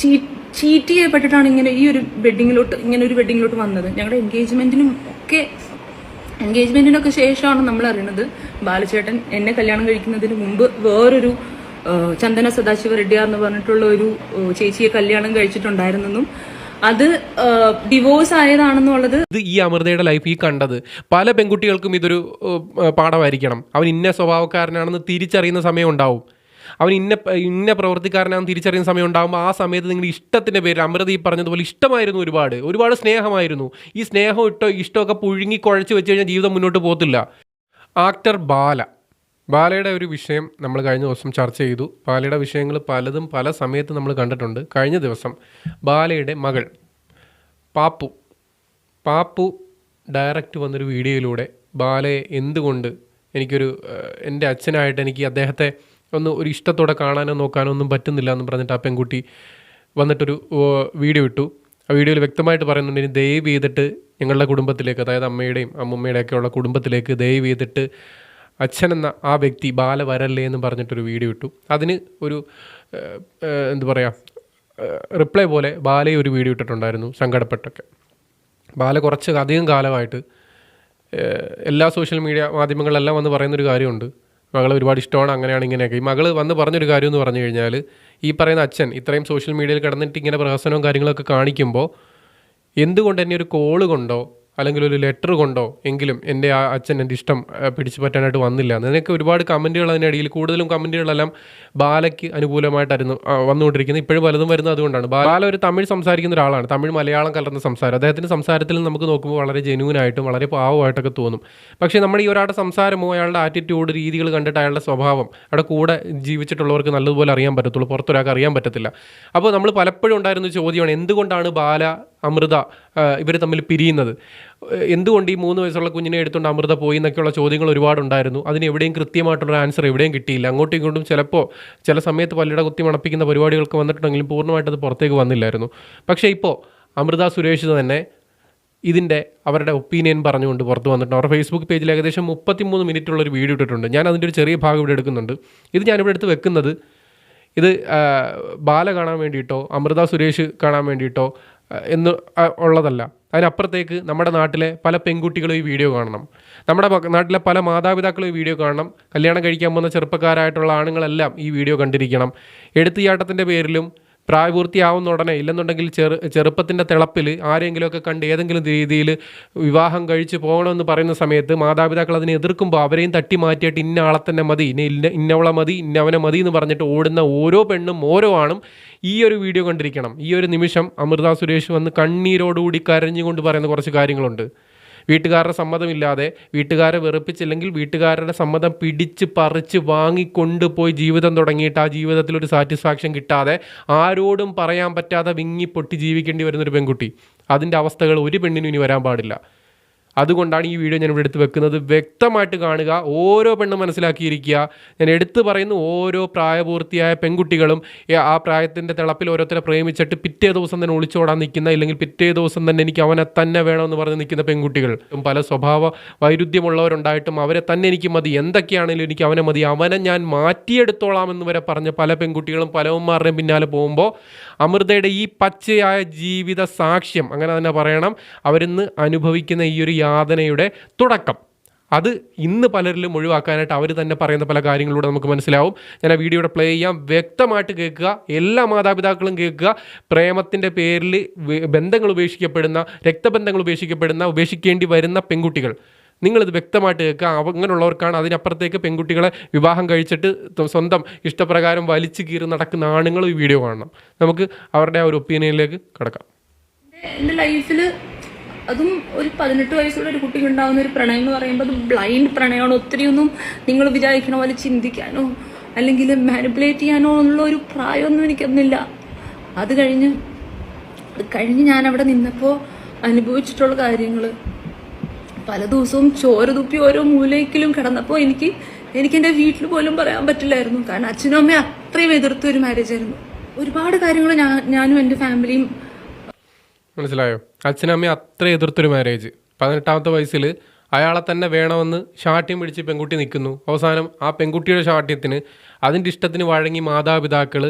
Cheat ചെയ്യപ്പെട്ടിട്ടാണ് ഇങ്ങനെ ഈ ഒരു വെഡിങ്ങിലോട്ട് ഇങ്ങനെ ഒരു വെഡിങ്ങിലോട്ട് വന്നത്. ഞങ്ങളുടെ എൻഗേജ്മെന്റിനും ഒക്കെ എൻഗേജ്മെന്റിനൊക്കെ ശേഷമാണ് നമ്മൾ അറിയുന്നത് ബാലചേട്ടൻ എന്നെ കല്യാണം കഴിക്കുന്നതിന് മുമ്പ് വേറൊരു ചന്ദന സദാശിവ റെഡ്ഡിയാർ എന്ന് പറഞ്ഞിട്ടുള്ള ഒരു ചേച്ചിയെ കല്യാണം കഴിച്ചിട്ടുണ്ടായിരുന്നെന്നും. അത് ഡിവോഴ്സ് ആയതാണെന്നുള്ളത് ഇത് ഈ അമൃതയുടെ ലൈഫ് ഈ കണ്ടത്. പല പെൺകുട്ടികൾക്കും ഇതൊരു പാഠമായിരിക്കണം. അവൻ ഇന്ന സ്വഭാവക്കാരനാണെന്ന് തിരിച്ചറിയുന്ന സമയം ഉണ്ടാവും. അവൻ ഇന്ന ഇന്ന പ്രവർത്തിക്കാരനാണെന്ന് തിരിച്ചറിയുന്ന സമയം ഉണ്ടാകുമ്പോൾ ആ സമയത്ത് നിങ്ങളുടെ ഇഷ്ടത്തിന്റെ പേര് അമൃത ഈ പറഞ്ഞതുപോലെ ഇഷ്ടമായിരുന്നു ഒരുപാട്. ഒരുപാട് സ്നേഹമായിരുന്നു. ഈ സ്നേഹം ഇട്ടോ ഇഷ്ടമൊക്കെ പുഴുങ്ങി കുഴച്ച് വെച്ച് കഴിഞ്ഞാൽ ജീവിതം മുന്നോട്ട് പോകത്തില്ല. ആക്ടർ ബാല. ബാലയുടെ ഒരു വിഷയം നമ്മൾ കഴിഞ്ഞ ദിവസം ചർച്ച ചെയ്തു. ബാലയുടെ വിഷയങ്ങൾ പലതും പല സമയത്ത് നമ്മൾ കണ്ടിട്ടുണ്ട്. കഴിഞ്ഞ ദിവസം ബാലയുടെ മകൾ പാപ്പു പാപ്പു ഡയറക്റ്റ് വന്നൊരു വീഡിയോയിലൂടെ ബാലയെ എന്തുകൊണ്ട് എനിക്കൊരു എന്റെ അച്ഛനായിട്ട് എനിക്ക് അദ്ദേഹത്തെ ഒന്ന് ഒരു ഇഷ്ടത്തോടെ കാണാനോ നോക്കാനോ ഒന്നും പറ്റുന്നില്ല എന്ന് പറഞ്ഞിട്ട് ആ പെൺകുട്ടി വന്നിട്ടൊരു വീഡിയോ ഇട്ടു. ആ വീഡിയോയിൽ വ്യക്തമായിട്ട് പറയുന്നുണ്ട് ഇനി ദയവ് ചെയ്തിട്ട് ഞങ്ങളുടെ കുടുംബത്തിലേക്ക് അതായത് അമ്മയുടെയും അമ്മുമ്മയുടെയൊക്കെ ഉള്ള കുടുംബത്തിലേക്ക് ദയവ് ചെയ്തിട്ട് അച്ഛൻ എന്ന ആ വ്യക്തി ബാല വരല്ലേ എന്ന് പറഞ്ഞിട്ടൊരു വീഡിയോ ഇട്ടു. അതിന് ഒരു എന്ത് പറയുക റിപ്ലൈ പോലെ ബാലയെ ഒരു വീഡിയോ ഇട്ടിട്ടുണ്ടായിരുന്നു സങ്കടപ്പെട്ടൊക്കെ. ബാല കുറച്ച് അധികം കാലമായിട്ട് എല്ലാ സോഷ്യൽ മീഡിയ മാധ്യമങ്ങളിലെല്ലാം വന്ന് പറയുന്നൊരു കാര്യമുണ്ട്. മകൾ ഒരുപാട് ഇഷ്ടമാണ് അങ്ങനെയാണ് ഇങ്ങനെയൊക്കെ. ഈ മകൾ വന്ന് പറഞ്ഞൊരു കാര്യം എന്ന് പറഞ്ഞു കഴിഞ്ഞാൽ ഈ പറയുന്ന അച്ഛൻ ഇത്രയും സോഷ്യൽ മീഡിയയിൽ കിടന്നിട്ട് ഇങ്ങനെ പ്രഹസനവും കാര്യങ്ങളൊക്കെ കാണിക്കുമ്പോൾ എന്തുകൊണ്ട് എന്നെ ഒരു കോൾ കൊണ്ടോ അല്ലെങ്കിൽ ഒരു ലെറ്റർ കൊണ്ടോ എങ്കിലും എന്റെ ആ അച്ഛൻ എന്റെ ഇഷ്ടം പിടിച്ചു പറ്റാനായിട്ട് വന്നില്ല. നിനക്ക് ഒരുപാട് കമന്റുകൾ അതിനിടയിൽ കൂടുതലും കമന്റുകളെല്ലാം ബാലയ്ക്ക് അനുകൂലമായിട്ടായിരുന്നു വന്നുകൊണ്ടിരിക്കുന്നത്. ഇപ്പോഴും പലതും വരുന്നത് അതുകൊണ്ടാണ്. ബാല ഒരു തമിഴ് സംസാരിക്കുന്ന ഒരാളാണ്. തമിഴ് മലയാളം കലർന്ന സംസാരം. അദ്ദേഹത്തിന്റെ സംസാരത്തിൽ നമുക്ക് നോക്കുമ്പോൾ വളരെ ജെനുവിനായിട്ടും വളരെ പാവമായിട്ടൊക്കെ തോന്നും. പക്ഷേ നമ്മുടെ ഈ ഒരാളുടെ സംസാരമോ അയാളുടെ ആറ്റിറ്റ്യൂഡ് രീതികൾ കണ്ടിട്ട് അയാളുടെ സ്വഭാവം അവിടെ കൂടെ ജീവിച്ചിട്ടുള്ളവർക്ക് നല്ലതുപോലെ അറിയാൻ പറ്റത്തുള്ളൂ. പുറത്തൊരാൾക്ക് അറിയാൻ പറ്റത്തില്ല. അപ്പോൾ നമ്മൾ പലപ്പോഴും ഉണ്ടായിരുന്ന ചോദ്യമാണ് എന്തുകൊണ്ടാണ് ബാല അമൃത ഇവർ തമ്മിൽ പിരിയുന്നത്. എന്തുകൊണ്ട് ഈ മൂന്ന് വയസ്സുള്ള കുഞ്ഞിനെ എടുത്തുകൊണ്ട് അമൃത പോയി എന്നൊക്കെയുള്ള ചോദ്യങ്ങൾ ഒരുപാടുണ്ടായിരുന്നു. അതിന് എവിടെയും കൃത്യമായിട്ടുള്ള ആൻസർ എവിടെയും കിട്ടിയില്ല. അങ്ങോട്ടും ഇങ്ങോട്ടും ചിലപ്പോൾ ചില സമയത്ത് പലരുടെ കുത്തി മണപ്പിക്കുന്ന പരിപാടികൾക്ക് വന്നിട്ടുണ്ടെങ്കിലും പൂർണമായിട്ട് അത് പുറത്തേക്ക് വന്നില്ലായിരുന്നു. പക്ഷേ ഇപ്പോൾ അമൃത സുരേഷ് തന്നെ ഇതിന്റെ അവരുടെ ഒപ്പീനിയൻ പറഞ്ഞുകൊണ്ട് പുറത്ത് വന്നിട്ടുണ്ട്. അവരുടെ ഫേസ്ബുക്ക് പേജിൽ ഏകദേശം മുപ്പത്തിമൂന്ന് മിനിറ്റുള്ളൊരു വീഡിയോ ഇട്ടിട്ടുണ്ട്. ഞാൻ അതിന്റെ ഒരു ചെറിയ ഭാഗം ഇവിടെ എടുക്കുന്നുണ്ട്. ഇത് ഞാനിവിടെ എടുത്ത് വെക്കുന്നത് ഇത് ബാല കാണാൻ വേണ്ടിയിട്ടോ അമൃത സുരേഷ് കാണാൻ വേണ്ടിയിട്ടോ എന്ന് ഉള്ളതല്ല. അതിനപ്പുറത്തേക്ക് നമ്മുടെ നാട്ടിലെ പല പെൺകുട്ടികളും ഈ വീഡിയോ കാണണം. നമ്മുടെ നാട്ടിലെ പല മാതാപിതാക്കളും ഈ വീഡിയോ കാണണം. കല്യാണം കഴിക്കാൻ പോകുന്ന ചെറുപ്പക്കാരായിട്ടുള്ള ആണുങ്ങളെല്ലാം ഈ വീഡിയോ കണ്ടിരിക്കണം. എടുത്തുചാട്ടത്തിന്റെ പേരിലും പ്രായപൂർത്തിയാവുന്ന ഉടനെ ഇല്ലെന്നുണ്ടെങ്കിൽ ചെറു ചെറുപ്പത്തിന്റെ തിളപ്പിൽ ആരെങ്കിലുമൊക്കെ കണ്ട് ഏതെങ്കിലും രീതിയിൽ വിവാഹം കഴിച്ച് പോകണമെന്ന് പറയുന്ന സമയത്ത് മാതാപിതാക്കൾ അതിനെ എതിർക്കുമ്പോൾ അവരെയും തട്ടി മാറ്റിയിട്ട് ഇന്ന ആളെ തന്നെ മതി ഇന്ന ഇന്ന ഇന്നവളെ മതി ഇന്നവനെ മതി എന്ന് പറഞ്ഞിട്ട് ഓടുന്ന ഓരോ പെണ്ണും ഓരോ ആണും ഈ ഒരു വീഡിയോ കണ്ടിരിക്കണം. ഈ ഒരു നിമിഷം അമൃത സുരേഷ് വന്ന് കണ്ണീരോടുകൂടി കരഞ്ഞുകൊണ്ട് പറയുന്ന കുറച്ച് കാര്യങ്ങളുണ്ട്. വീട്ടുകാരുടെ സമ്മതമില്ലാതെ വീട്ടുകാരെ വെറുപ്പിച്ചില്ലെങ്കിൽ വീട്ടുകാരുടെ സമ്മതം പിടിച്ച് പറിച്ച് വാങ്ങിക്കൊണ്ടുപോയി ജീവിതം തുടങ്ങിയിട്ട് ആ ജീവിതത്തിൽ ഒരു സാറ്റിസ്ഫാക്ഷൻ കിട്ടാതെ ആരോടും പറയാൻ പറ്റാതെ വിങ്ങി പൊട്ടി ജീവിക്കേണ്ടി വരുന്നൊരു പെൺകുട്ടി. അതിന്റെ അവസ്ഥകൾ ഒരു പെണ്ണിനും ഇനി വരാൻ പാടില്ല. അതുകൊണ്ടാണ് ഈ വീഡിയോ ഞാൻ ഇവിടെ എടുത്ത് വെക്കുന്നത്. വ്യക്തമായിട്ട് കാണുക. ഓരോ പെണ്ണും മനസ്സിലാക്കിയിരിക്കുക. ഞാൻ എടുത്തു പറയുന്ന ഓരോ പ്രായപൂർത്തിയായ പെൺകുട്ടികളും ആ പ്രായത്തിന്റെ തിളപ്പിൽ ഓരോരുത്തരെ പ്രേമിച്ചിട്ട് പിറ്റേ ദിവസം തന്നെ ഒളിച്ചോടാൻ നിൽക്കുന്ന ഇല്ലെങ്കിൽ പിറ്റേ ദിവസം തന്നെ എനിക്ക് അവനെ തന്നെ വേണമെന്ന് പറഞ്ഞ് നിൽക്കുന്ന പെൺകുട്ടികൾ. പല സ്വഭാവ വൈരുദ്ധ്യമുള്ളവരുണ്ടായിട്ടും അവരെ തന്നെ എനിക്ക് മതി. എന്തൊക്കെയാണെങ്കിലും എനിക്ക് അവനെ മതി. അവനെ ഞാൻ മാറ്റിയെടുത്തോളാം എന്ന് വരെ പറഞ്ഞ പല പെൺകുട്ടികളും പലവന്മാരുടെയും പിന്നാലെ പോകുമ്പോൾ അമൃതയുടെ ഈ പച്ചയായ ജീവിത സാക്ഷ്യം അങ്ങനെ തന്നെ പറയണം അവരിന്ന് അനുഭവിക്കുന്ന ഈ ഒരു യാതനയുടെ തുടക്കം. അത് ഇന്ന് പലരിലും ഒഴിവാക്കാനായിട്ട് അവർ തന്നെ പറയുന്ന പല കാര്യങ്ങളിലൂടെ നമുക്ക് മനസ്സിലാവും. ഞാൻ ആ വീഡിയോയുടെ പ്ലേ ചെയ്യാം. വ്യക്തമായിട്ട് കേൾക്കുക. എല്ലാ മാതാപിതാക്കളും കേൾക്കുക. പ്രേമത്തിന്റെ പേരിൽ ബന്ധങ്ങൾ ഉപേക്ഷിക്കപ്പെടുന്ന രക്തബന്ധങ്ങൾ ഉപേക്ഷിക്കപ്പെടുന്ന ഉപേക്ഷിക്കേണ്ടി വരുന്ന പെൺകുട്ടികൾ. നിങ്ങളിത് വ്യക്തമായിട്ട് കേൾക്കുക. അങ്ങനെയുള്ളവർക്കാണ് അതിനപ്പുറത്തേക്ക് പെൺകുട്ടികളെ വിവാഹം കഴിച്ചിട്ട് സ്വന്തം ഇഷ്ടപ്രകാരം വലിച്ചു കീറി നടക്കുന്ന ആണുങ്ങൾ ഈ വീഡിയോ കാണണം. നമുക്ക് അവരുടെ ആ ഒരു ഒപ്പീനിയനിലേക്ക് കിടക്കാം. എന്റെ ലൈഫിൽ അതും ഒരു പതിനെട്ട് വയസ്സുള്ള ഒരു കുട്ടിക്ക് ഉണ്ടാകുന്ന ഒരു പ്രണയം എന്ന് പറയുമ്പോൾ അത് ബ്ലൈൻഡ് പ്രണയമാണ്. ഒത്തിരിയൊന്നും നിങ്ങൾ വിചാരിക്കണ പോലെ ചിന്തിക്കാനോ അല്ലെങ്കിൽ മാനിപ്പുലേറ്റ് ചെയ്യാനോ ഉള്ള ഒരു പ്രായമൊന്നും എനിക്കൊന്നുമില്ല അത് കഴിഞ്ഞ് അത് കഴിഞ്ഞ് ഞാൻ അവിടെ നിന്നപ്പോൾ അനുഭവിച്ചിട്ടുള്ള കാര്യങ്ങൾ. പല ദിവസവും ചോര തുപ്പി ഓരോ മൂലയ്ക്കിലും കിടന്നപ്പോൾ എനിക്ക് എനിക്ക് എന്റെ വീട്ടിൽ പോലും പറയാൻ പറ്റില്ലായിരുന്നു. കാരണം അച്ഛനും അമ്മയും അത്രയും എതിർത്ത ഒരു മാരേജ് ആയിരുന്നു. ഒരുപാട് കാര്യങ്ങൾ ഞാൻ ഞാനും എന്റെ ഫാമിലിയും മനസ്സിലായോ? അച്ഛനമ്മയും അത്ര എതിർത്തൊരു മാരേജ് പതിനെട്ടാമത്തെ വയസ്സിൽ അയാളെ തന്നെ വേണമെന്ന് ഷാട്ട്യം പിടിച്ച് പെൺകുട്ടി നിൽക്കുന്നു. അവസാനം ആ പെൺകുട്ടിയുടെ ഷാട്ട്യത്തിന് അതിന്റെ ഇഷ്ടത്തിന് വഴങ്ങി മാതാപിതാക്കൾ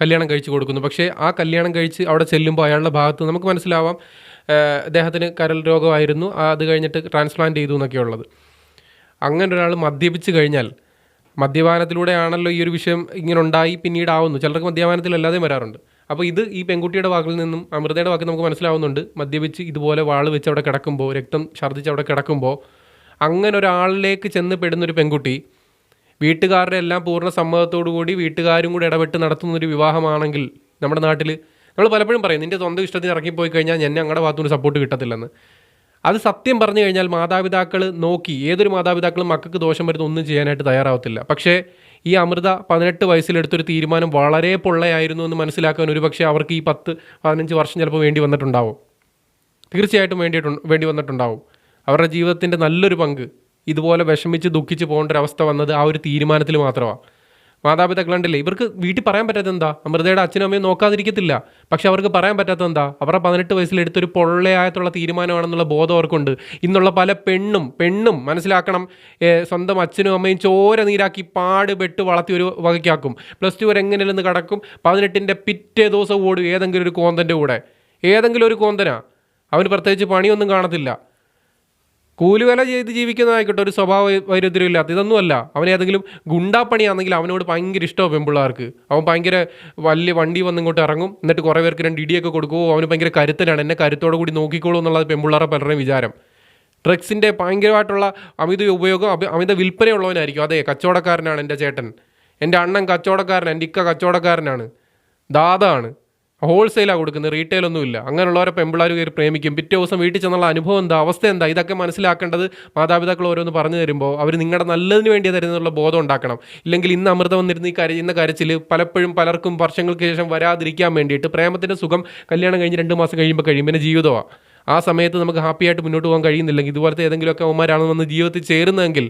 കല്യാണം കഴിച്ചു കൊടുക്കുന്നു. പക്ഷേ ആ കല്യാണം കഴിച്ച് അവിടെ ചെല്ലുമ്പോൾ അയാളുടെ ഭാഗത്ത് നമുക്ക് മനസ്സിലാവാം അദ്ദേഹത്തിന് കരൽ രോഗമായിരുന്നു. അത് കഴിഞ്ഞിട്ട് ട്രാൻസ്പ്ലാന്റ് ചെയ്തു എന്നൊക്കെയുള്ളത് അങ്ങനെ ഒരാൾ മദ്യപിച്ച് കഴിഞ്ഞാൽ മദ്യപാനത്തിലൂടെയാണല്ലോ ഈ ഒരു വിഷയം ഇങ്ങനെ ഉണ്ടായി പിന്നീട് ആവുന്നു ചിലർക്ക് മദ്യപാനത്തിലല്ലാതെയും വരാറുണ്ട്. അപ്പോൾ ഇത് ഈ പെൺകുട്ടിയുടെ വാക്കിൽ നിന്നും അമൃതയുടെ വാക്കിൽ നമുക്ക് മനസ്സിലാവുന്നുണ്ട്. മദ്യപിച്ച് ഇതുപോലെ വാൾ വെച്ച് അവിടെ കിടക്കുമ്പോൾ രക്തം ഛർദ്ദിച്ച് അവിടെ കിടക്കുമ്പോൾ അങ്ങനെ ഒരാളിലേക്ക് ചെന്ന് പെടുന്നൊരു പെൺകുട്ടി വീട്ടുകാരുടെ എല്ലാം പൂർണ സമ്മതത്തോടു കൂടി വീട്ടുകാരും കൂടി ഇടപെട്ട് നടത്തുന്ന ഒരു വിവാഹമാണെങ്കിൽ നമ്മുടെ നാട്ടിൽ നമ്മൾ പലപ്പോഴും പറയും നിന്റെ സ്വന്തം ഇഷ്ടത്തിന് ഇറങ്ങിപ്പോയി കഴിഞ്ഞാൽ എന്നെ ഞങ്ങളുടെ ഭാഗത്തുനിന്ന് സപ്പോർട്ട് കിട്ടത്തില്ലെന്ന്. അത് സത്യം പറഞ്ഞു കഴിഞ്ഞാൽ മാതാപിതാക്കൾ നോക്കി ഏതൊരു മാതാപിതാക്കളും മക്കൾക്ക് ദോഷം വരുന്ന ഒന്നും ചെയ്യാനായിട്ട് തയ്യാറാവത്തില്ല. പക്ഷേ ഈ അമൃത പതിനെട്ട് വയസ്സിലെടുത്തൊരു തീരുമാനം വളരെ പൊള്ളയായിരുന്നു എന്ന് മനസ്സിലാക്കാൻ ഒരു പക്ഷേ അവർക്ക് ഈ പത്ത് പതിനഞ്ച് വർഷം ചിലപ്പോൾ വേണ്ടി വന്നിട്ടുണ്ടാവും. തീർച്ചയായിട്ടും വേണ്ടിയിട്ടു വേണ്ടി വന്നിട്ടുണ്ടാവും. അവരുടെ ജീവിതത്തിന്റെ നല്ലൊരു പങ്ക് ഇതുപോലെ വിഷമിച്ച് ദുഃഖിച്ച് പോകേണ്ട ഒരു അവസ്ഥ വന്നത് ആ ഒരു തീരുമാനത്തിൽ മാത്രമാണ്. മാതാപിതാക്കളുണ്ടല്ലേ? ഇവർക്ക് വീട്ടിൽ പറയാൻ പറ്റാത്ത എന്താ അമൃതയുടെ അച്ഛനും അമ്മയും നോക്കാതിരിക്കത്തില്ല. പക്ഷെ അവർക്ക് പറയാൻ പറ്റാത്ത എന്താ അവരുടെ പതിനെട്ട് വയസ്സിലെടുത്തൊരു പൊള്ളയായിട്ടുള്ള തീരുമാനമാണെന്നുള്ള ബോധം അവർക്കുണ്ട്. ഇന്നുള്ള പല പെണ്ണും പെണ്ണും മനസ്സിലാക്കണം സ്വന്തം അച്ഛനും അമ്മയും ചോര നീരാക്കി പാടുപെട്ട് വളർത്തി ഒരു വകയ്ക്കാക്കും. പ്ലസ് ടു വരെ എങ്ങനെ നിന്ന് കടക്കും? പതിനെട്ടിന്റെ പിറ്റേ ദിവസം ഓടും ഏതെങ്കിലും ഒരു കോന്തന്റെ കൂടെ. ഏതെങ്കിലും ഒരു കോന്തനാ. അവന് പ്രത്യേകിച്ച് പണിയൊന്നും കാണത്തില്ല. കൂലിവേല ചെയ്ത് ജീവിക്കുന്നതായിക്കോട്ടെ ഒരു സ്വഭാവ വൈരുദ്ധ്യം ഇല്ലാത്ത ഇതൊന്നുമല്ല. അവൻ ഏതെങ്കിലും ഗുണ്ടാപ്പണിയാണെങ്കിൽ അവനോട് ഭയങ്കര ഇഷ്ടമാണ് പെമ്പിള്ളേർക്ക് അവൻ ഭയങ്കര വലിയ വണ്ടി വന്ന് ഇങ്ങോട്ട് ഇറങ്ങും എന്നിട്ട് കുറേ പേർക്ക് രണ്ട് ഇടിയൊക്കെ കൊടുക്കുമോ അവന് ഭയങ്കര കരുത്തനാണ് എന്നെ കരുത്തോടു കൂടി നോക്കിക്കോളൂ എന്നുള്ളത് പെൺപിള്ളേരെ പലരുടെയും വിചാരം. ഡ്രഗ്സിന്റെ ഭയങ്കരമായിട്ടുള്ള അമിത ഉപയോഗം അമിത വിൽപ്പനയുള്ളവനായിരിക്കും. അതെ കച്ചവടക്കാരനാണ് എന്റെ ചേട്ടൻ. എന്റെ അണ്ണൻ കച്ചവടക്കാരൻ എന്റെ ഇക്ക കച്ചവടക്കാരനാണ്. ദാതാണ് ഹോൾസെയിലാണ് കൊടുക്കുന്നത് റീറ്റെയിൽ ഒന്നുമില്ല അങ്ങനെയുള്ളവരെ പെമ്പിള്ളാർ കയറി പ്രേമിക്കും. പിറ്റേ ദിവസം വീട്ടിൽ ചെന്നുള്ള അനുഭവം എന്താ? അവസ്ഥ എന്താ? ഇതൊക്കെ മനസ്സിലാക്കേണ്ടത് മാതാപിതാക്കൾ ഓരോന്ന് പറഞ്ഞു തരുമ്പോൾ അവർ നിങ്ങളുടെ നല്ലതിന് വേണ്ടി തരുന്നുള്ള ബോധം ഉണ്ടാക്കണം. ഇല്ലെങ്കിൽ ഇന്ന് അമൃതം വന്നിരുന്ന് ഈ കരയുന്ന കരച്ചിൽ പലപ്പോഴും പലർക്കും വർഷങ്ങൾക്ക് ശേഷം വരാതിരിക്കാൻ വേണ്ടിയിട്ട് പ്രേമത്തിന്റെ സുഖം കല്യാണം കഴിഞ്ഞ് രണ്ട് മാസം കഴിയുമ്പോൾ കഴിയും. പിന്നെ ജീവിതമാണ് ആ സമയത്ത് നമുക്ക് ഹാപ്പിയായിട്ട് മുന്നോട്ട് പോകാൻ കഴിയുന്നില്ലെങ്കിൽ ഇതുപോലത്തെ ഏതെങ്കിലുമൊക്കെ അവന്മാരാണെന്ന് വന്ന് ജീവിതത്തിൽ ചേരുന്നതെങ്കിൽ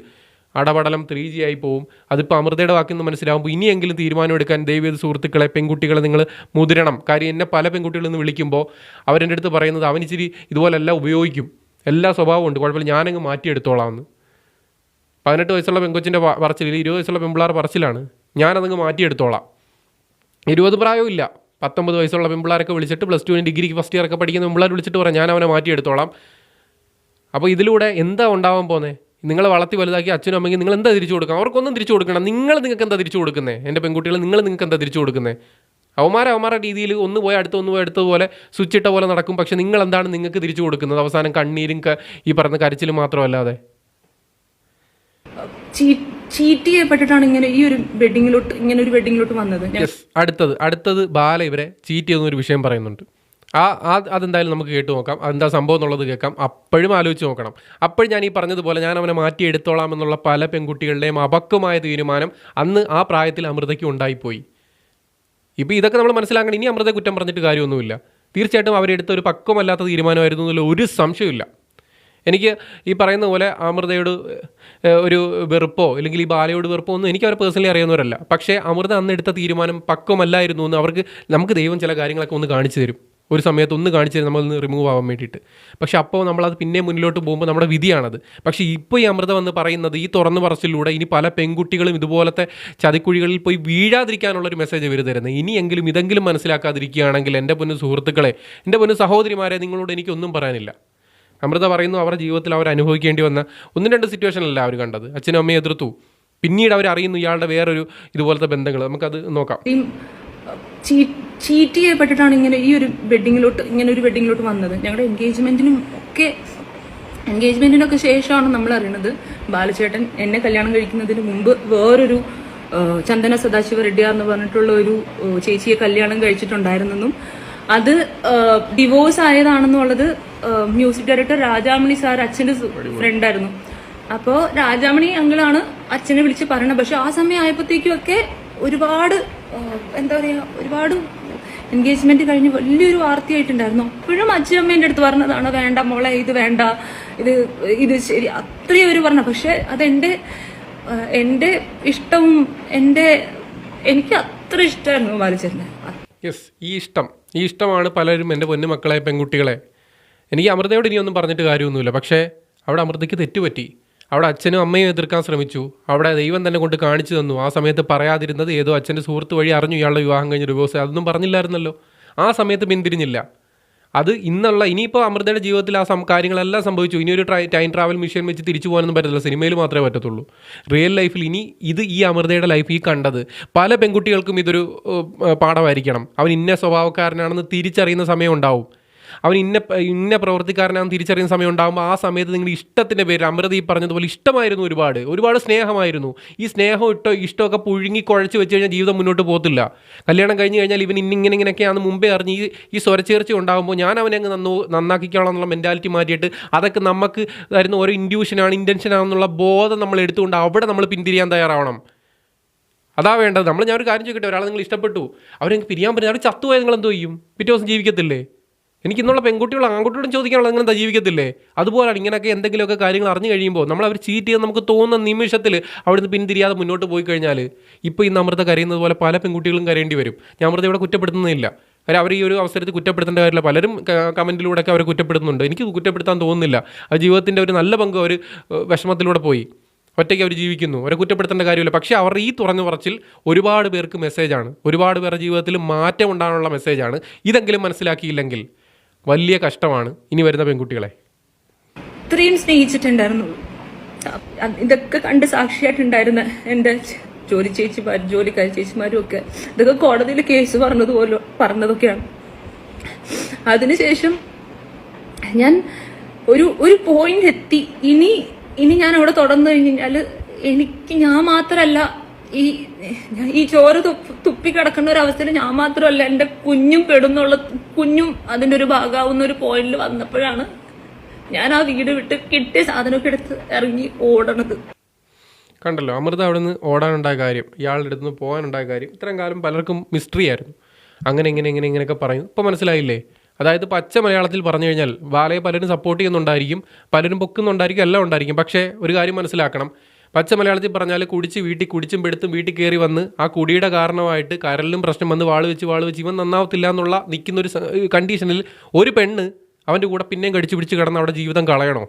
അടപടലം ത്രീ ജി ആയി പോവും. അതിപ്പോൾ അമൃതയുടെ വാക്കിൽ നിന്ന് മനസ്സിലാവുമ്പോൾ ഇനിയെങ്കിലും തീരുമാനം എടുക്കാൻ ദൈവീത സുഹൃത്തുക്കളെ പെൺകുട്ടികളെ നിങ്ങൾ മുതിരണം. കാര്യം എന്നെ പല പെൺകുട്ടികളിൽ നിന്ന് വിളിക്കുമ്പോൾ അവരെന്റെ അടുത്ത് പറയുന്നത് അവൻ ഇച്ചിരി ഇതുപോലെല്ലാം ഉപയോഗിക്കും. എല്ലാ സ്വഭാവവും ഉണ്ട്. കുഴപ്പമില്ല. ഞാനങ്ങ് മാറ്റിയെടുത്തോളാം എന്ന് പതിനെട്ട് വയസ്സുള്ള പെൺകൊച്ചിന്റെ പറച്ചിൽ ഇരുപത് വയസ്സുള്ള പെൺപിള്ളാർ പറച്ചിലാണ്. ഞാനതങ്ങ് മാറ്റിയെടുത്തോളാം. ഇരുപത് പ്രായവും ഇല്ല. പത്തൊമ്പത് വയസ്സുള്ള പെൺപിള്ളാരൊക്കെ വിളിച്ചിട്ട് പ്ലസ് ടുവിന് ഡിഗ്രിക്ക് ഫസ്റ്റ് ഇയറൊക്കെ പഠിക്കുന്ന പെൺപിള്ളാർ വിളിച്ചിട്ട് പറയാം ഞാൻ അവനെ മാറ്റിയെടുത്തോളാം. അപ്പോൾ ഇതിലൂടെ എന്താ ഉണ്ടാവാൻ പോകുന്നത് നിങ്ങളെ വളർത്തി വലുതാക്കി അച്ഛനും അമ്മയ്ക്ക് നിങ്ങൾ എന്താ തിരിച്ചു കൊടുക്കുക അവർക്കൊന്നും തിരിച്ചു കൊടുക്കണം. നിങ്ങൾ നിങ്ങൾക്ക് എന്താ തിരിച്ചു കൊടുക്കുന്നത് എന്റെ പെൺകുട്ടികൾ നിങ്ങൾ നിങ്ങൾക്ക് എന്താ തിരിച്ചു കൊടുക്കുന്നത് അവമാര അവമാര രീതിയിൽ ഒന്ന് പോയി അടുത്ത് ഒന്ന് പോയി അടുത്തതുപോലെ സ്വിച്ച് ഇട്ട പോലെ നടക്കും. പക്ഷെ നിങ്ങൾ എന്താണ് നിങ്ങൾക്ക് തിരിച്ചു കൊടുക്കുന്നത്? അവസാനം കണ്ണീരും ഈ പറഞ്ഞ കരച്ചിലും മാത്രമല്ലാതെ. ചീറ്റ് ചെയ്യപ്പെട്ടിട്ടാണ് ഇങ്ങനെ ഈ ഒരു വെഡിങ്ങിലോട്ട് ഇങ്ങനെ ഒരു വെഡിങ്ങിലോട്ട് വന്നത്. അടുത്തത് അടുത്തത് ബാല ഇവരെ ചീറ്റ് ചെയ്യുന്ന ഒരു വിഷയം പറയുന്നുണ്ട്. ആ ആ അതെന്തായാലും നമുക്ക് കേട്ട് നോക്കാം. അതെന്താ സംഭവം എന്നുള്ളത് കേൾക്കാം. അപ്പോഴും ആലോചിച്ച് നോക്കണം. അപ്പോഴും ഞാൻ ഈ പറഞ്ഞതുപോലെ ഞാൻ അവനെ മാറ്റി എടുത്തോളാം എന്നുള്ള പല പെൺകുട്ടികളുടെയും അപക്വമായ തീരുമാനം അന്ന് ആ പ്രായത്തിൽ അമൃതയ്ക്ക് ഉണ്ടായിപ്പോയി. ഇപ്പോൾ ഇതൊക്കെ നമ്മൾ മനസ്സിലാക്കണം. ഇനി അമൃതയെ കുറ്റം പറഞ്ഞിട്ട് കാര്യമൊന്നുമില്ല. തീർച്ചയായിട്ടും അവരെടുത്ത ഒരു പക്വമല്ലാത്ത തീരുമാനമായിരുന്നു എന്നുള്ള ഒരു സംശയമില്ല എനിക്ക് ഈ പറയുന്ന പോലെ അമൃതയോട് ഒരു വെറുപ്പോ അല്ലെങ്കിൽ ഈ ബാലയോട് വെറുപ്പോ ഒന്നും എനിക്ക് അവരെ പേഴ്സണലി അറിയുന്നവരല്ല പക്ഷേ അമൃത അന്ന് എടുത്ത തീരുമാനം പക്വമല്ലായിരുന്നു എന്ന് അവർക്ക് നമുക്ക് ദൈവം ചില കാര്യങ്ങളൊക്കെ ഒന്ന് കാണിച്ചു തരും. ഒരു സമയത്ത് ഒന്ന് കാണിച്ചു നമ്മൾ റിമൂവ് ആവാൻ വേണ്ടിയിട്ട്. പക്ഷെ അപ്പോൾ നമ്മളത് പിന്നെ മുന്നിലോട്ട് പോകുമ്പോൾ നമ്മുടെ വിധിയാണത്. പക്ഷേ ഇപ്പോൾ ഈ അമൃത വന്ന് പറയുന്നത് ഈ തുറന്നു പറച്ചിലൂടെ ഇനി പല പെൺകുട്ടികളും ഇതുപോലത്തെ ചതിക്കുഴികളിൽ പോയി വീഴാതിരിക്കാനുള്ളൊരു മെസ്സേജ് ഇവർ തരുന്നത് ഇനിയെങ്കിലും ഇതെങ്കിലും മനസ്സിലാക്കാതിരിക്കുകയാണെങ്കിൽ എന്റെ പൊന്നു സുഹൃത്തുക്കളെ എന്റെ പൊന്നു സഹോദരിമാരെ നിങ്ങളോട് എനിക്കൊന്നും പറയാനില്ല. അമൃത പറയുന്നു അവരുടെ ജീവിതത്തിൽ അവർ അനുഭവിക്കേണ്ടി വന്ന ഒന്നും രണ്ട് സിറ്റുവേഷനല്ല അവർ കണ്ടത്. അച്ഛനും അമ്മയെ എതിർത്തു. പിന്നീട് അവർ അറിയുന്നു ഇയാളുടെ വേറൊരു ഇതുപോലത്തെ ബന്ധങ്ങൾ നമുക്കത് നോക്കാം. ചീറ്റ് ചെയ്യപ്പെട്ടിട്ടാണ് ഇങ്ങനെ ഈ ഒരു വെഡിങ്ങിലോട്ട് ഇങ്ങനെ ഒരു വെഡിങ്ങിലോട്ട് വന്നത്. ഞങ്ങളുടെ എൻഗേജ്മെന്റിനും ഒക്കെ എൻഗേജ്മെന്റിനൊക്കെ ശേഷമാണ് നമ്മൾ അറിയുന്നത് ബാലചേട്ടൻ എന്നെ കല്യാണം കഴിക്കുന്നതിന് മുമ്പ് വേറൊരു ചന്ദന സദാശിവ റെഡ്ഡിയ എന്ന് പറഞ്ഞിട്ടുള്ള ഒരു ചേച്ചിയെ കല്യാണം കഴിച്ചിട്ടുണ്ടായിരുന്നെന്നും. അത് ഡിവോഴ്സ് ആയതാണെന്നുള്ളത് മ്യൂസിക് ഡയറക്ടർ രാജാമണി സാർ അച്ഛന്റെ ഫ്രണ്ടായിരുന്നു അപ്പോൾ രാജാമണി അങ്കിളാണ് അച്ഛനെ വിളിച്ച് പറയണത്. പക്ഷെ ആ സമയം ആയപ്പോഴത്തേക്കും ഒക്കെ ഒരുപാട് എന്താ പറയാ ഒരുപാട് എൻഗേജ്മെന്റ് കഴിഞ്ഞ് വലിയൊരു വാർത്തയായിട്ടുണ്ടായിരുന്നു. അപ്പോഴും അച്ഛനമ്മേന്റെ അടുത്ത് പറഞ്ഞതാണ് വേണ്ട മോളെ ഇത് വേണ്ട. ഇത് ഇത് ശരി. അത്രയും ഒരു പറഞ്ഞ. പക്ഷെ അതെന്റെ എന്റെ ഇഷ്ടവും എന്റെ എനിക്ക് അത്ര ഇഷ്ടമായിരുന്നു ബാലചേട്ടനെ യെസ് ഈ ഇഷ്ടം. ഈ ഇഷ്ടമാണ് പലരും എന്റെ പൊന്നു മക്കളെ പെൺകുട്ടികളെ. എനിക്ക് അമൃതയോട് ഇനിയൊന്നും പറഞ്ഞിട്ട് കാര്യമൊന്നുമില്ല. പക്ഷേ അവിടെ അമൃതയ്ക്ക് തെറ്റുപറ്റി. അവിടെ അച്ഛനും അമ്മയും എതിർക്കാൻ ശ്രമിച്ചു. അവിടെ ദൈവം തന്നെ കൊണ്ട് കാണിച്ചു തന്നു. ആ സമയത്ത് പറയാതിരുന്നത് ഏതോ അച്ഛന്റെ സുഹൃത്ത് വഴി അറിഞ്ഞു ഇയാളുടെ വിവാഹം കഴിഞ്ഞ ഡിവോഴ്സ് അതൊന്നും പറഞ്ഞില്ലായിരുന്നല്ലോ. ആ സമയത്ത് പിന്തിരിഞ്ഞില്ല. അത് ഇന്നുള്ള ഇനിയിപ്പോൾ അമൃതയുടെ ജീവിതത്തിൽ ആ കാര്യങ്ങളെല്ലാം സംഭവിച്ചു. ഇനി ഒരു ടൈം ട്രാവൽ മിഷൻ വെച്ച് തിരിച്ചു പോകാനൊന്നും പറ്റത്തില്ല. സിനിമയിൽ മാത്രമേ പറ്റത്തുള്ളൂ. റിയൽ ലൈഫിൽ ഇനി ഇത് ഈ അമൃതയുടെ ലൈഫ് ഈ കണ്ടത് പല പെൺകുട്ടികൾക്കും ഇതൊരു പാഠമായിരിക്കണം. അവൻ ഇന്ന സ്വഭാവക്കാരനാണെന്ന് തിരിച്ചറിയുന്ന സമയം ഉണ്ടാവും. അവൻ ഇന്ന ഇന്ന പ്രവർത്തിക്കാരനാണെന്ന് തിരിച്ചറിയുന്ന സമയം ഉണ്ടാകുമ്പോൾ ആ സമയത്ത് നിങ്ങൾ ഇഷ്ടത്തിന്റെ പേര് അമൃത ഈ പറഞ്ഞതുപോലെ ഇഷ്ടമായിരുന്നു ഒരുപാട്. ഒരുപാട് സ്നേഹമായിരുന്നു. ഈ സ്നേഹം ഇട്ടോ ഇഷ്ടമൊക്കെ പുഴുങ്ങി കുഴച്ച് വെച്ച് കഴിഞ്ഞാൽ ജീവിതം മുന്നോട്ട് പോകത്തില്ല. കല്യാണം കഴിഞ്ഞ് കഴിഞ്ഞാൽ ഇവൻ ഇന്നിങ്ങനെ ഇങ്ങനെയൊക്കെയാണ് മുമ്പേ അറിഞ്ഞ് ഈ ഈ സ്വരച്ചേർച്ച ഉണ്ടാകുമ്പോൾ ഞാൻ അവനെ അങ്ങ് നന്നു നന്നാക്കിക്കോളാം എന്നുള്ള മെന്റാലിറ്റി മാറ്റിയിട്ട് അതൊക്കെ നമുക്ക് തരുന്ന ഓരോ ഇൻഡ്യൂഷനാണ് ഇന്റൻഷനാണെന്നുള്ള ബോധം നമ്മൾ എടുത്തുകൊണ്ട് അവിടെ നമ്മൾ പിന്തിരിയാൻ തയ്യാറാവണം. അതാ വേണ്ടത്. നമ്മൾ ഞാൻ ഒരു കാര്യം ചോദിക്കട്ടെ? ഒരാളെ നിങ്ങൾ ഇഷ്ടപ്പെട്ടു. അവരെ പിരിയാൻ പറ്റില്ല അവർ ചത്തുപോയാൽ നിങ്ങൾ എന്തോ ചെയ്യും? പിറ്റേ ദിവസം ജീവിക്കത്തില്ലേ? എനിക്ക് ഇന്നുള്ള പെൺകുട്ടികൾ ആൺകുട്ടിയോടും ചോദിക്കാനുള്ള നിങ്ങൾ എന്താ ജീവിക്കത്തില്ലേ? അതുപോലാണ് ഇങ്ങനെയൊക്കെ എന്തെങ്കിലുമൊക്കെ കാര്യങ്ങൾ അറിഞ്ഞു കഴിയുമ്പോൾ നമ്മൾ അവർ ചീറ്റ് ചെയ്യാൻ നമുക്ക് തോന്നുന്ന നിമിഷത്തിൽ അവിടുന്ന് പിന്തിരിയാതെ മുന്നോട്ട് പോയി കഴിഞ്ഞാൽ ഇപ്പോൾ ഈ അമൃത കരയുന്നത് പോലെ പല പെൺകുട്ടികളും കരയേണ്ടി വരും. ഞാൻ അമൃത ഇവിടെ കുറ്റപ്പെടുത്തുന്നില്ല. കാര്യം അവർ ഈ ഒരു അവസരത്തിൽ കുറ്റപ്പെടുത്തേണ്ട കാര്യമില്ല. പലരും കമന്റിലൂടെയൊക്കെ അവർ കുറ്റപ്പെടുത്തുന്നുണ്ട്. എനിക്ക് കുറ്റപ്പെടുത്താൻ തോന്നുന്നില്ല. ആ ജീവിതത്തിന്റെ ഒരു നല്ല പങ്ക് അവർ വിഷമത്തിലൂടെ പോയി. ഒറ്റയ്ക്ക് അവർ ജീവിക്കുന്നു. അവരെ കുറ്റപ്പെടുത്തേണ്ട കാര്യമില്ല. പക്ഷേ അവർ ഈ തുറന്നു പറച്ചിൽ ഒരുപാട് പേർക്ക് മെസ്സേജാണ് ഒരുപാട് പേരുടെ ജീവിതത്തിൽ മാറ്റം ഉണ്ടാകാനുള്ള മെസ്സേജാണ് ഇതെങ്കിലും മനസ്സിലാക്കിയില്ലെങ്കിൽ വലിയ കഷ്ടമാണ്. ഇനി വരുന്ന പെൺകുട്ടികളെ. ഇത്രയും സ്നേഹിച്ചിട്ടുണ്ടായിരുന്നുള്ളൂ അ- ഇതൊക്കെ കണ്ട് സാക്ഷിയായിട്ടുണ്ടായിരുന്ന എന്റെ ജോലി ചേച്ചിമാരും ജോലിക്കാരി ചേച്ചിമാരും ഒക്കെ ഇതൊക്കെ കോടതിയിൽ കേസ് പറഞ്ഞതുപോലെ പറഞ്ഞതൊക്കെയാണ്. അതിനുശേഷം ഞാൻ ഒരു ഒരു പോയിന്റ് എത്തി. ഇനി ഇനി ഞാൻ അവിടെ തുടർന്നു കഴിഞ്ഞാൽ എനിക്ക് ഞാൻ മാത്രമല്ല ഈ ഈ ചോറ് തുപ്പ് കിടക്കുന്ന ഒരു അവസ്ഥയിൽ ഞാൻ മാത്രമല്ല എന്റെ കുഞ്ഞും പെടുന്നുള്ള കുഞ്ഞും അതിന്റെ ഒരു ഭാഗമാവുന്ന ഒരു പോയിന്റിൽ വന്നപ്പോഴാണ് ഞാൻ ആ വീട് വിട്ട് കിട്ടിയ സാധനമൊക്കെ എടുത്ത് ഇറങ്ങി ഓടണത്. കണ്ടല്ലോ അമൃത അവിടെ നിന്ന് ഓടാനുണ്ടായ കാര്യം ഇയാളുടെ അടുത്ത് നിന്ന് പോകാനുണ്ടായ കാര്യം ഇത്രയും കാലം പലർക്കും മിസ്റ്ററി ആയിരുന്നു. അങ്ങനെ ഇങ്ങനെ ഇങ്ങനെ ഇങ്ങനെയൊക്കെ പറയും ഇപ്പോൾ മനസ്സിലായില്ലേ? അതായത് പച്ച മലയാളത്തിൽ പറഞ്ഞു കഴിഞ്ഞാൽ വാലയെ പലരും സപ്പോർട്ട് ചെയ്യുന്നുണ്ടായിരിക്കും പലരും പൊക്കുന്നുണ്ടായിരിക്കും എല്ലാം ഉണ്ടായിരിക്കും. പക്ഷേ ഒരു കാര്യം മനസ്സിലാക്കണം. പച്ച മലയാളത്തിൽ പറഞ്ഞാൽ കുടിച്ച് വീട്ടിൽ കുടിച്ചും പെടുത്തും വീട്ടിൽ കയറി വന്ന് ആ കുടിയുടെ കാരണമായിട്ട് കരലിലും പ്രശ്നം വന്ന് വാൾ വെച്ച് വാൾ വെച്ച് ഇവൻ നന്നാവത്തില്ല എന്നുള്ള നിൽക്കുന്ന ഒരു കണ്ടീഷനിൽ ഒരു പെണ്ണ് അവന്റെ കൂടെ പിന്നെയും കടിച്ചു പിടിച്ച് കിടന്ന് അവിടെ ജീവിതം കളയണോ?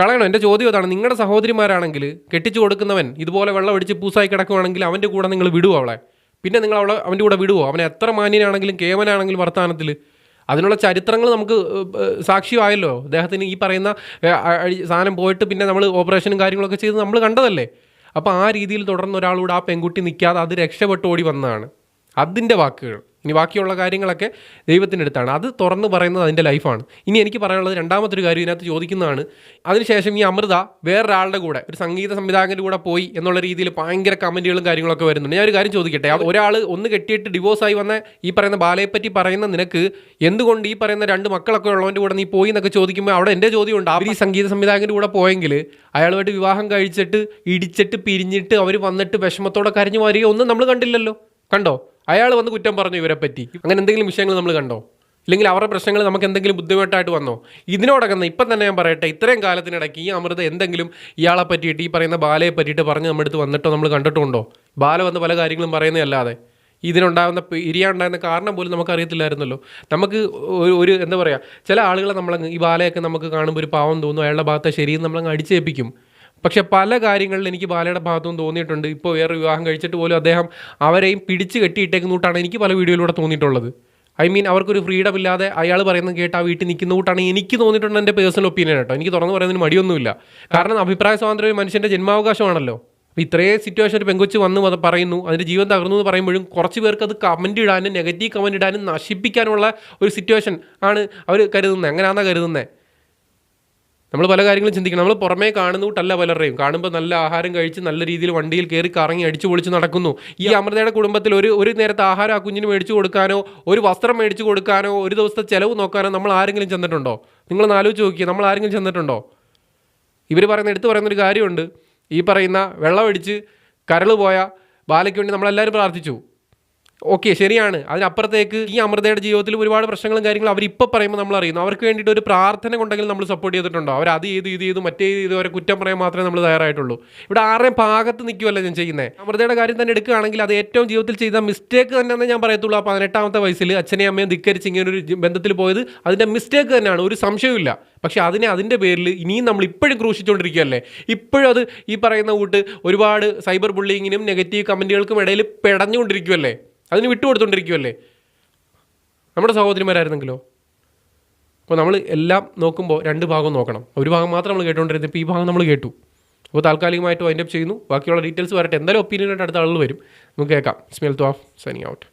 കളയണോ? എന്റെ ചോദ്യം അതാണ്. നിങ്ങളുടെ സഹോദരിമാരാണെങ്കിൽ കെട്ടിച്ചു കൊടുക്കുന്നവൻ ഇതുപോലെ വെള്ളം അടിച്ച് പൂസായി കിടക്കുവാണെങ്കിൽ അവന്റെ കൂടെ നിങ്ങൾ വിടുവോ അവളെ? പിന്നെ നിങ്ങൾ അവളെ അവന്റെ കൂടെ വിടുവോ? അവനെ എത്ര മാന്യനാണെങ്കിലും കേവനാണെങ്കിലും വർത്തമാനത്തിൽ അതിനുള്ള ചരിത്രങ്ങൾ നമുക്ക് സാക്ഷ്യമായല്ലോ. അദ്ദേഹത്തിന് ഈ പറയുന്ന സാധനം പോയിട്ട് പിന്നെ നമ്മൾ ഓപ്പറേഷനും കാര്യങ്ങളൊക്കെ ചെയ്ത് നമ്മൾ കണ്ടതല്ലേ? അപ്പോൾ ആ രീതിയിൽ തുടർന്ന് ഒരാളോട് ആ പെൺകുട്ടി നിൽക്കാതെ അത് രക്ഷപ്പെട്ട് ഓടി വന്നതാണ്. അതിന്റെ വാക്കുകൾ. ഇനി ബാക്കിയുള്ള കാര്യങ്ങളൊക്കെ ദൈവത്തിന്റെ അടുത്താണ്. അത് തുറന്ന് പറയുന്നത് അതിന്റെ ലൈഫാണ്. ഇനി എനിക്ക് പറയാനുള്ളത് രണ്ടാമത്തെ ഒരു കാര്യം ഇതിനകത്ത് ചോദിക്കുന്നതാണ്. അതിനുശേഷം ഈ അമൃത വേറൊരാളുടെ കൂടെ ഒരു സംഗീത സംവിധായകന്റെ കൂടെ പോയി എന്നുള്ള രീതിയിൽ ഭയങ്കര കമന്റുകളും കാര്യങ്ങളൊക്കെ വരുന്നുണ്ട്. ഞാൻ ഒരു കാര്യം ചോദിക്കട്ടെ? ഒരാൾ ഒന്ന് കെട്ടിയിട്ട് ഡിവോഴ്സായി വന്ന ഈ പറയുന്ന ബാലയെപ്പറ്റി പറയുന്ന നിനക്ക് എന്തുകൊണ്ട് ഈ പറയുന്ന രണ്ട് മക്കളൊക്കെ ഉള്ളവന്റെ കൂടെ നീ പോയി എന്നൊക്കെ ചോദിക്കുമ്പോൾ അവിടെ എന്റെ ചോദ്യമുണ്ട്. അവർ ഈ സംഗീത സംവിധായകന്റെ കൂടെ പോയെങ്കിൽ അയാളുമായിട്ട് വിവാഹം കഴിച്ചിട്ട് ഇടിച്ചിട്ട് പിരിഞ്ഞിട്ട് അവർ വന്നിട്ട് വിഷമത്തോടെ കരഞ്ഞു മാറിയോ ഒന്നും നമ്മൾ കണ്ടില്ലല്ലോ. കണ്ടോ? അയാൾ വന്ന് കുറ്റം പറഞ്ഞു ഇവരെ പറ്റി. അങ്ങനെ എന്തെങ്കിലും വിഷയങ്ങൾ നമ്മൾ കണ്ടോ? ഇല്ലെങ്കിൽ അവരുടെ പ്രശ്നങ്ങൾ നമുക്ക് എന്തെങ്കിലും ബുദ്ധിമുട്ടായിട്ട് വന്നോ? ഇതിനോടകം ഇപ്പം തന്നെ ഞാൻ പറയട്ടെ ഇത്രയും കാലത്തിനിടയ്ക്ക് ഈ അമൃത എന്തെങ്കിലും ഇയാളെ പറ്റിയിട്ട് ഈ പറയുന്ന ബാലയെ പറ്റിയിട്ട് പറഞ്ഞ് നമ്മുടെ അടുത്ത് വന്നിട്ടോ നമ്മൾ കണ്ടിട്ടുണ്ടോ? ബാല വന്ന് പല കാര്യങ്ങളും പറയുന്നതല്ലാതെ. ഇതിനുണ്ടാകുന്ന ഇരിയാനുണ്ടാകുന്ന കാരണം പോലും നമുക്ക് അറിയത്തില്ലായിരുന്നല്ലോ. നമുക്ക് ഒരു ഒരു എന്താ പറയുക ചില ആളുകളെ നമ്മളങ്ങ് ഈ ബാലയൊക്കെ നമുക്ക് കാണുമ്പോൾ ഒരു പാവം തോന്നും അയാളുടെ ഭാഗത്തെ ശരിയെന്ന് നമ്മളങ്ങ് അടിച്ചേൽപ്പിക്കും. പക്ഷെ പല കാര്യങ്ങളിൽ എനിക്ക് ബാലയുടെ ഭാഗത്തും തോന്നിയിട്ടുണ്ട്. ഇപ്പോൾ വേറെ വിവാഹം കഴിച്ചിട്ട് പോലും അദ്ദേഹം അവരെയും പിടിച്ച് കെട്ടിയിട്ടേക്കുന്നൂട്ടാണ് എനിക്ക് പല വീഡിയോയിലൂടെ തോന്നിയിട്ടുള്ളത്. ഐ മീൻ അവർക്കൊരു ഫ്രീഡം ഇല്ലാതെ അയാൾ പറയുന്നത് കേട്ട് ആ വീട്ടിൽ നിൽക്കുന്ന കൂട്ടാണ് എനിക്ക് തോന്നിയിട്ടുണ്ട് എന്റെ പേഴ്സണൽ ഒപ്പീനിയൻ കേട്ടോ. എനിക്ക് തുറന്നു പറയുന്നതിന് മടിയൊന്നുമില്ല. കാരണം അഭിപ്രായ സ്വാതന്ത്ര്യം മനുഷ്യന്റെ ജന്മാവകാശമാണല്ലോ. അപ്പോൾ ഇത്രയും സിറ്റുവേഷൻ ഒരു പെങ്കൊച്ച് വന്ന് പറയുന്നു അതിന്റെ ജീവൻ തകർന്നു എന്ന് പറയുമ്പോഴും കുറച്ച് പേർക്ക് അത് കമന്റ് ഇടാനും നെഗറ്റീവ് കമന്റ് ഇടാനും നശിപ്പിക്കാനുള്ള ഒരു സിറ്റുവേഷൻ ആണ് അവർ കരുതുന്നത്. എങ്ങനെയാണെന്നാണ് കരുതുന്നത് നമ്മൾ പല കാര്യങ്ങളും ചിന്തിക്കണം. നമ്മൾ പുറമേ കാണുന്നൂട്ടല്ല പലരുടെയും. കാണുമ്പോൾ നല്ല ആഹാരം കഴിച്ച് നല്ല രീതിയിൽ വണ്ടിയിൽ കയറി കറങ്ങി അടിച്ചു പൊളിച്ച് നടക്കുന്നു. ഈ അമൃതയുടെ കുടുംബത്തിൽ ഒരു ഒരു നേരത്തെ ആഹാരം ആ കുഞ്ഞിന് മേടിച്ചു കൊടുക്കാനോ ഒരു വസ്ത്രം മേടിച്ചു കൊടുക്കാനോ ഒരു ദിവസത്തെ ചിലവ് നോക്കാനോ നമ്മൾ ആരെങ്കിലും ചെന്നിട്ടുണ്ടോ? നിങ്ങളൊന്ന് ആലോചിച്ച് നോക്കിയേ. നമ്മൾ ആരെങ്കിലും ചെന്നിട്ടുണ്ടോ? ഇവർ പറയുന്ന എടുത്തു പറയുന്ന ഒരു കാര്യമുണ്ട്. ഈ പറയുന്ന വെള്ളമടിച്ച് കരൾ പോയ ബാലയ്ക്ക് വേണ്ടി നമ്മളെല്ലാവരും പ്രാർത്ഥിച്ചു. ഓക്കെ ശരിയാണ്. അതിനപ്പുറത്തേക്ക് ഈ അമൃതയുടെ ജീവിതത്തിൽ ഒരുപാട് പ്രശ്നങ്ങളും കാര്യങ്ങളും അവർ ഇപ്പോൾ പറയുമ്പോൾ നമ്മൾ അറിയുന്നു. അവർക്ക് വേണ്ടിയിട്ട് ഒരു പ്രാർത്ഥന കൊണ്ടെങ്കിലും നമ്മൾ സപ്പോർട്ട് ചെയ്തിട്ടുണ്ടോ? അവർ അത് ചെയ്തു ഇത് ചെയ്തു മറ്റേ ചെയ്തു അവരെ കുറ്റം പറയാൻ മാത്രമേ നമ്മൾ തയ്യാറായിട്ടുള്ളൂ. ഇവിടെ ആരുടെയും ഭാഗത്ത് നിൽക്കുമല്ല ഞാൻ ചെയ്യുന്നത് അമൃതയുടെ കാര്യം തന്നെ എടുക്കുകയാണെങ്കിൽ അത് ഏറ്റവും ജീവിതത്തിൽ ചെയ്ത മിസ്റ്റേക്ക് തന്നെയെന്ന് ഞാൻ പറയത്തുള്ളൂ ആ പതിനെട്ടാമത്തെ വയസ്സിൽ അച്ഛനെയും അമ്മയും ധിക്കരിച്ച് ഇങ്ങനെ ഒരു ബന്ധത്തിൽ പോയത് അതിന്റെ മിസ്റ്റേക്ക് തന്നെയാണ്. ഒരു സംശയവുമില്ല. പക്ഷെ അതിനെ അതിന്റെ പേരിൽ ഇനിയും നമ്മൾ ഇപ്പോഴും ക്രൂശിച്ചുകൊണ്ടിരിക്കുകയല്ലേ? ഇപ്പോഴും അത് ഈ പറയുന്ന കൂട്ട് ഒരുപാട് സൈബർ ബുള്ളിങ്ങിനും നെഗറ്റീവ് കമന്റുകൾക്കും ഇടയിൽ പെടഞ്ഞുകൊണ്ടിരിക്കുമല്ലേ അതിന് വിട്ടുകൊടുത്തോണ്ടിരിക്കുമല്ലേ നമ്മുടെ സഹോദരിമാരായിരുന്നെങ്കിലോ? അപ്പോൾ നമ്മൾ എല്ലാം നോക്കുമ്പോൾ രണ്ട് ഭാഗം നോക്കണം. ഒരു ഭാഗം മാത്രം നമ്മൾ കേട്ടുകൊണ്ടിരുന്നത് ഇപ്പോൾ ഈ ഭാഗം നമ്മൾ കേട്ടു. അപ്പോൾ താൽക്കാലികമായിട്ട് വൈൻഡപ്പ് ചെയ്യുന്നു. ബാക്കിയുള്ള ഡീറ്റെയിൽസ് വരട്ടെ. എന്തായാലും ഒപ്പീനിയനായിട്ട് അടുത്ത ആളുകൾ വരും. നമുക്ക് കേൾക്കാം. Smell of signing out